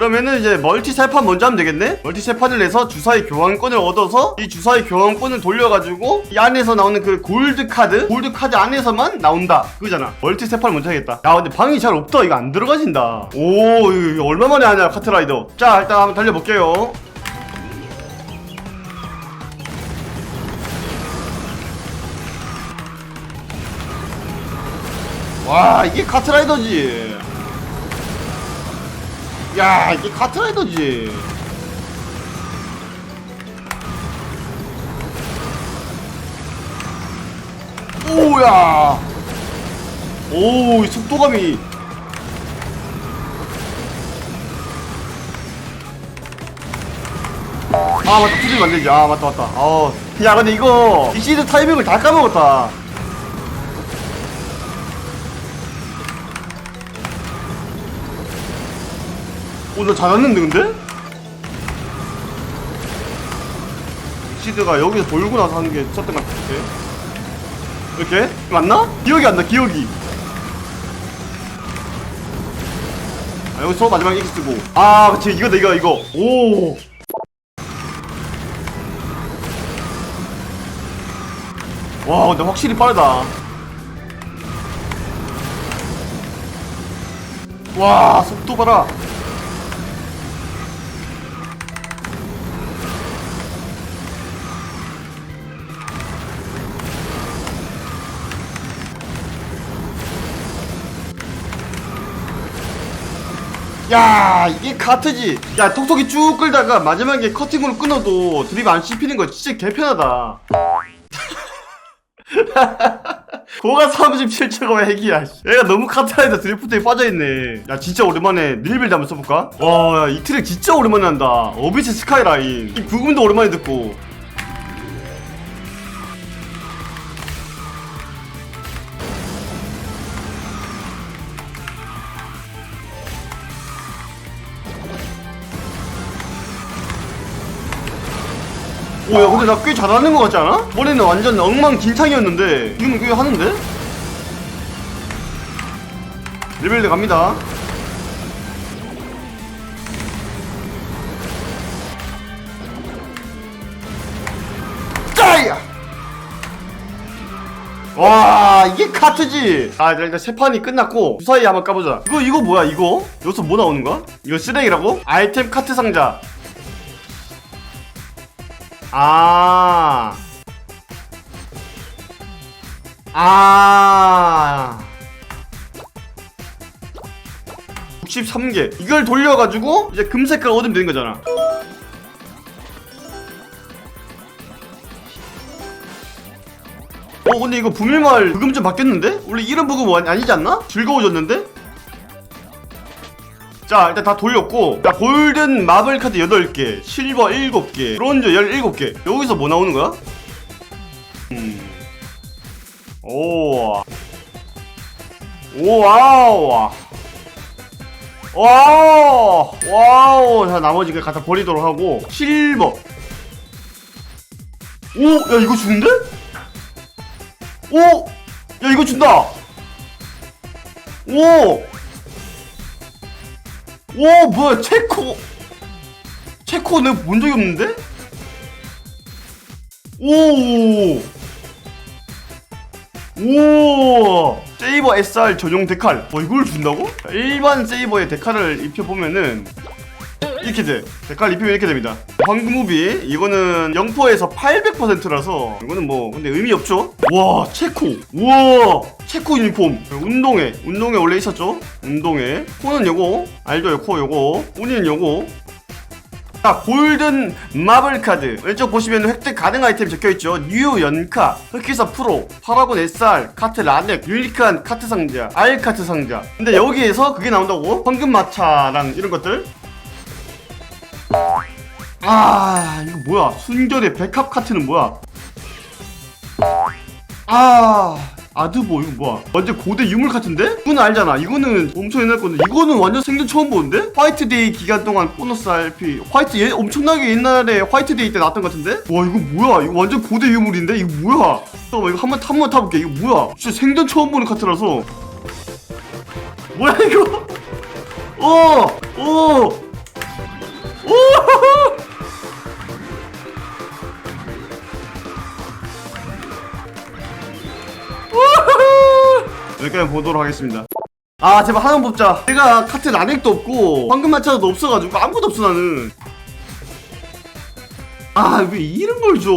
그러면은 이제 멀티 세판 먼저 하면 되겠네? 멀티 세 판을 내서 주사위 교환권을 얻어서 이 주사위 교환권을 돌려가지고 이 안에서 나오는 그 골드 카드 골드 카드 안에서만 나온다. 그거잖아. 멀티 세판 먼저 하겠다. 야 근데 방이 잘 없다. 이거 안 들어가진다. 오 이거 얼마만에 하냐 카트라이더. 자 일단 한번 달려볼게요. 와 이게 카트라이더지 야 이게 카트라이더지. 오야. 오이 속도감이. 아 맞다. 투지 만들지. 아 맞다 맞다. 어야 근데 이거 이 시드 타이밍을 다 까먹었다 오, 나 잘했는데, 근데? 시드가 여기서 돌고 나서 하는 게 썼던 것 같은데? 이렇게? 맞나? 기억이 안 나, 기억이. 아, 여기서 마지막 X 쓰고. 아, 그치, 이거다, 이거, 이거. 오. 와, 근데 확실히 빠르다. 와, 속도 봐라. 야 이게 카트지. 야 톡톡이 쭉 끌다가 마지막에 커팅으로 끊어도 드립 안 씹히는 거 진짜 개편하다. 고가 37초가 핵이야 씨. 얘가 너무 카트라이더 드리프트에 빠져있네. 야 진짜 오랜만에 릴빌드 한번 써볼까? 와 이 트랙 진짜 오랜만에 한다. 어비스 스카이라인. 이 부금도 오랜만에 듣고 오야 근데 나 꽤 잘하는 거 같지 않아? 원래는 완전 엉망진창이었는데 지금 꽤 하는데? 레벨드 갑니다 짜야! 와 이게 카트지 아 일단 세 판이 끝났고 주사위 한번 까보자 이거 이거 뭐야 이거? 여기서 뭐 나오는 거야? 이거 쓰레기라고? 아이템 카트 상자 아. 아. 63개. 이걸 돌려가지고 이제 금색깔 얻으면 되는 거잖아. 어 근데 이거 부밀마을 부금 좀 바뀌었는데? 원래 이런 부금 뭐 아니- 아니지 않나? 즐거워졌는데? 자 일단 다 돌렸고 자 골든 마블 카드 8개 실버 7개 브론즈 17개 여기서 뭐 나오는 거야? 음. 오. 오 와우 와우 와우 자 나머지 그 갖다 버리도록 하고 실버 오야 이거 주는데? 오! 야 이거 준다 오! 오 뭐야 체코 체코 내가 본 적이 없는데? 오! 오! 세이버 SR 전용 데칼 어 이걸 준다고? 일반 세이버의 데칼을 입혀보면은 이렇게 돼 데칼 입히면 이렇게 됩니다. 황금무비 이거는 0%에서 800%라서 이거는 뭐 근데 의미 없죠? 와 체코. 우와 체코 유니폼. 운동회. 운동회 원래 있었죠? 운동회. 코는 요거. 알죠? 코 요거. 운이는 요거. 자 골든 마블 카드. 왼쪽 보시면 획득 가능 아이템 적혀있죠? 뉴 연카. 흑기사 프로. 파라곤 SR 카트 라넥. 유니크한 카트 상자. 알 카트 상자. 근데 여기에서 그게 나온다고? 황금 마차랑 이런 것들 아 이거 뭐야? 순결의 백합 카트는 뭐야? 아 아드보 이거 뭐야? 완전 고대 유물 같은데? 이거는 알잖아. 이거는 엄청 옛날 건데. 이거는 완전 생전 처음 보는데? 화이트데이 기간 동안 보너스 RP 화이트 얘 엄청나게 옛날에 화이트데이 때 나왔던 것 같은데? 와 이거 뭐야? 이거 완전 고대 유물인데? 이거 뭐야? 잠깐만 이거 한번 한번 타볼게. 이거 뭐야? 진짜 생전 처음 보는 카트라서. 뭐야 이거? 어! 어! 여기까지 보도록 하겠습니다. 아 제발 하나 뽑자. 내가 카트 라넥도 없고 황금 마차도 없어가지고 아무것도 없어 나는. 아 왜 이런 걸 줘?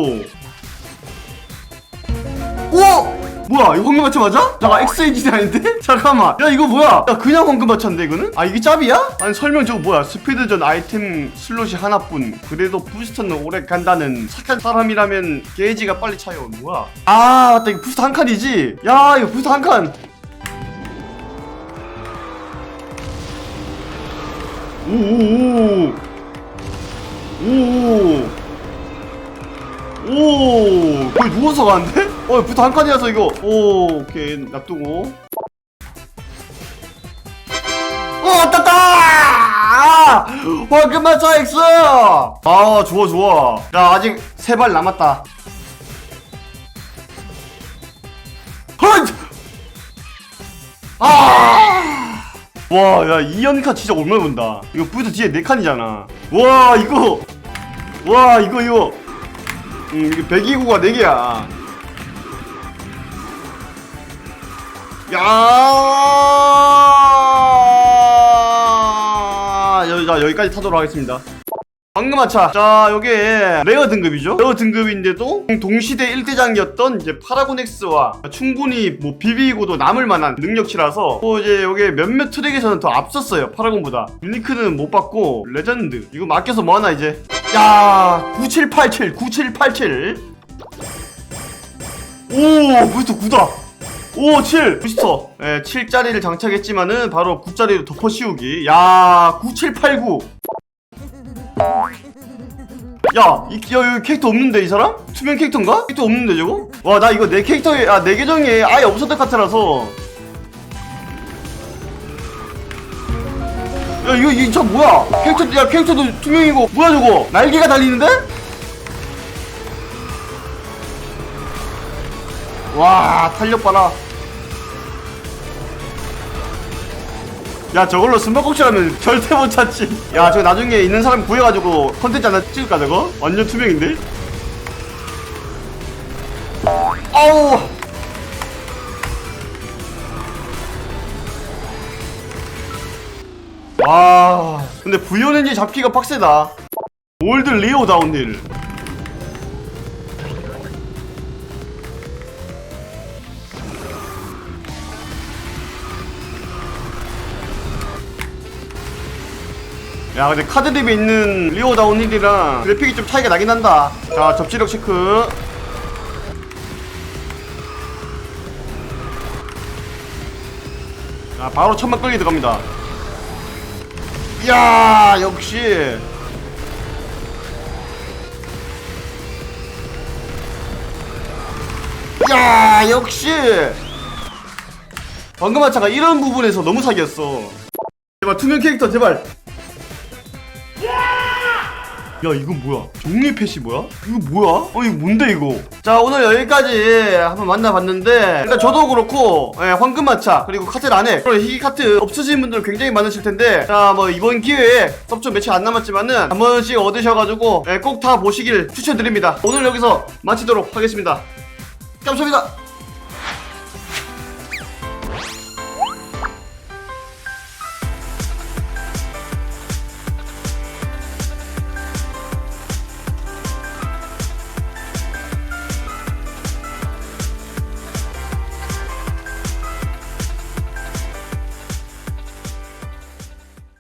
우와! 뭐야 이거 황금 마차 맞아? 잠깐 엑스엔진이 아닌데? 잠깐만 야 이거 뭐야 야 그냥 황금 마차인데 이거는? 아 이게 짭이야? 아니 설명 저거 뭐야 스피드전 아이템 슬롯이 하나뿐 그래도 부스터는 오래 간다는 착한 사람이라면 게이지가 빨리 차요 뭐야 아 맞다 이거 부스터 한 칸이지? 야 이거 부스터 한칸 오오오. 오 오. 오 거의 누워서 가는데? 어 부터 한 칸이라서 이거. 오 오케이. 놔두고. 어 왔다 아! 황금마차 X. 아 좋아 좋아. 야 아직 세 발 남았다. 헐! 아! 와, 야, 이 연카 진짜 얼마나 본다. 이거 부드 뒤에 네 칸이잖아. 와, 이거. 와, 이거, 이거. 음, 이게 배기구가 네 개야. 야, 여기, 자, 여기까지 타도록 하겠습니다. 황금하차. 자, 요게 레어 등급이죠. 레어 등급인데도 동시대 1대장이었던 이제 파라곤엑스와 충분히 뭐 비비고도 남을 만한 능력치라서 또 이제 요게 몇몇 트랙에서는 더 앞섰어요. 파라곤보다. 유니크는 못 받고 레전드. 이거 맡겨서 뭐 하나 이제. 야, 9787, 9787. 오, 부스터 9다. 오, 7! 부스터. 예, 7짜리를 장착했지만은 바로 9짜리로 덮어 씌우기. 야, 9789. 야, 이, 야, 여기 캐릭터 없는데, 이 사람? 투명 캐릭터인가? 캐릭터 없는데, 저거? 와, 나 이거 내 캐릭터에, 아, 내 계정에 아예 없었던 카트라서. 야, 이거, 이 저 뭐야? 캐릭터, 야, 캐릭터도 투명이고, 뭐야, 저거? 날개가 달리는데? 와, 탄력 봐라. 야 저걸로 숨바꼭질하면 절대 못 찾지 야 저거 나중에 있는 사람 구해가지고 컨텐츠 하나 찍을까 저거? 완전 투명인데? 아우 와 근데 부연엔지 잡기가 빡세다 올드 리오 다운힐 야 근데 카드립에 있는 리오 다운 힐이랑 그래픽이 좀 차이가 나긴 한다. 자 접지력 체크. 자 바로 천막 끌기 들어갑니다. 이야 역시. 야 역시. 방금마차가 이런 부분에서 너무 사기였어. 제발 투명 캐릭터 제발 야 이건 뭐야? 종이 펫이 뭐야? 이거 뭐야? 어 이거 뭔데 이거? 자 오늘 여기까지 한번 만나봤는데 일단 저도 그렇고 예, 황금마차 그리고 카트 안에 그리고 희귀 카트 없으신 분들 굉장히 많으실 텐데 자 뭐 이번 기회에 섭좀 며칠 안 남았지만은 한 번씩 얻으셔가지고 예, 꼭다 보시길 추천드립니다. 오늘 여기서 마치도록 하겠습니다. 감사합니다